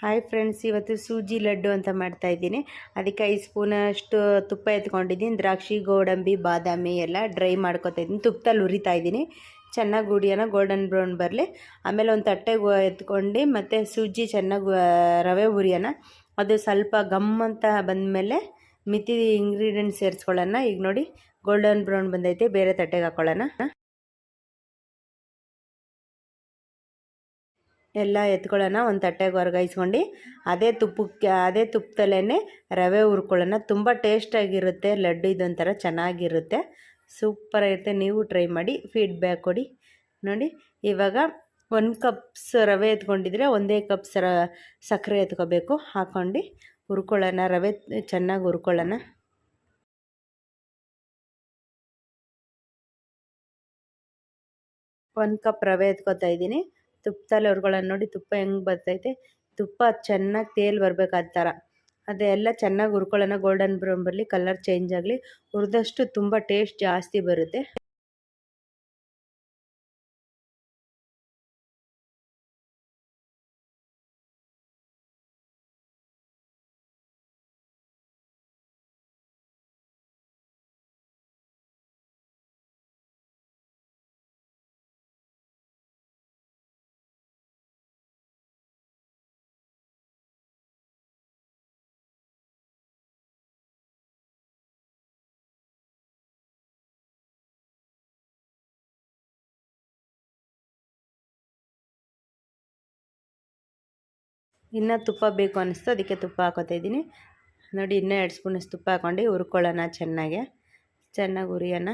Hi friends ಇವತ್ತು ಸೂಜಿ ಲಡ್ಡು ಅಂತ ಮಾಡ್ತಾ ಇದ್ದೀನಿ. ಅದಕ್ಕೆ ಐದು ಸ್ಪೂನಷ್ಟು ತುಪ್ಪ ಎತ್ಕೊಂಡಿದ್ದೀನಿ. ದ್ರಾಕ್ಷಿ, ಗೋಡಂಬಿ, ಬಾದಾಮಿ ಎಲ್ಲ ಡ್ರೈ ಮಾಡ್ಕೊತಾ ಇದ್ದೀನಿ. ತುಪ್ಪದಲ್ಲಿ ಉರಿತಾ ಇದ್ದೀನಿ. ಚೆನ್ನಾಗಿ ಉಡಿಯೋಣ ಗೋಲ್ಡನ್ ಬ್ರೌನ್ ಬರಲಿ. ಆಮೇಲೆ ಒಂದು ತಟ್ಟೆಗೆ ಎತ್ಕೊಂಡು ಮತ್ತು ಸೂಜಿ ಚೆನ್ನಾಗಿ ರವೆ ಉರಿಯೋಣ ಅದು ಸ್ವಲ್ಪ ಗಮ್ ಅಂತ ಬಂದಮೇಲೆ ಮಿತಿ ಇಂಗ್ರೀಡಿಯೆಂಟ್ಸ್ ಸೇರಿಸ್ಕೊಳ್ಳೋಣ. ಈಗ ನೋಡಿ ಗೋಲ್ಡನ್ ಬ್ರೌನ್ ಬಂದೈತೆ, ಬೇರೆ ತಟ್ಟೆಗೆ ಹಾಕ್ಕೊಳ್ಳೋಣ ಎಲ್ಲ ಎತ್ಕೊಳ್ಳೋಣ, ಒಂದು ತಟ್ಟೆಗೆ ವರ್ಗಾಯಿಸ್ಕೊಂಡು, ಅದೇ ತುಪ್ಪಕ್ಕೆ, ಅದೇ ತುಪ್ಪದಲ್ಲೇ ರವೆ ಹುರ್ಕೊಳ್ಳೋಣ. ತುಂಬ ಟೇಸ್ಟಾಗಿರುತ್ತೆ ಲಡ್ಡು ಇದೊಂಥರ ಚೆನ್ನಾಗಿರುತ್ತೆ. ಸೂಪರಾಗಿರುತ್ತೆ ನೀವು ಟ್ರೈ ಮಾಡಿ ಫೀಡ್ಬ್ಯಾಕ್ ಕೊಡಿ. ನೋಡಿ, ಇವಾಗ ಒಂದು ಕಪ್ಸ್ ರವೆ ಎತ್ಕೊಂಡಿದ್ರೆ ಒಂದೇ ಕಪ್ ಸರ ಸಕ್ಕರೆ ಎತ್ಕೋಬೇಕು. ಹಾಕ್ಕೊಂಡು ಹುರ್ಕೊಳ್ಳೋಣ, ರವೆ ಚೆನ್ನಾಗಿ ಹುರ್ಕೊಳ್ಳೋಣ. ಒಂದು ಕಪ್ ರವೆ ಎತ್ಕೊತಾ ಇದ್ದೀನಿ. ತುಪ್ಪದಲ್ಲಿ ಹುರ್ಕೊಳ್ಳೋಣ ನೋಡಿ ತುಪ್ಪ ಹೆಂಗೆ ಬರ್ತೈತೆ. ತುಪ್ಪ ಚೆನ್ನಾಗಿ ತೇಲ್ ಬರಬೇಕು ಆ ಥರ. ಅದೆಲ್ಲ ಚೆನ್ನಾಗಿ ಹುರ್ಕೊಳ್ಳೋಣ. ಗೋಲ್ಡನ್ ಬ್ರೌನ್ ಬರಲಿ ಕಲರ್ ಚೇಂಜ್ ಆಗಲಿ. ಹುರಿದಷ್ಟು ತುಂಬ ಟೇಸ್ಟ್ ಜಾಸ್ತಿ ಬರುತ್ತೆ. ಇನ್ನೂ ತುಪ್ಪ ಬೇಕು ಅನ್ನಿಸ್ತು ಅದಕ್ಕೆ ತುಪ್ಪ ಹಾಕೋತಾ ಇದ್ದೀನಿ. ನೋಡಿ, ಇನ್ನೂ ಎರಡು ಸ್ಪೂನಷ್ಟು ತುಪ್ಪ ಹಾಕ್ಕೊಂಡು ಹುರ್ಕೊಳ್ಳೋಣ ಚೆನ್ನಾಗೆ. ಚೆನ್ನಾಗಿ ಹುರಿಯೋಣ.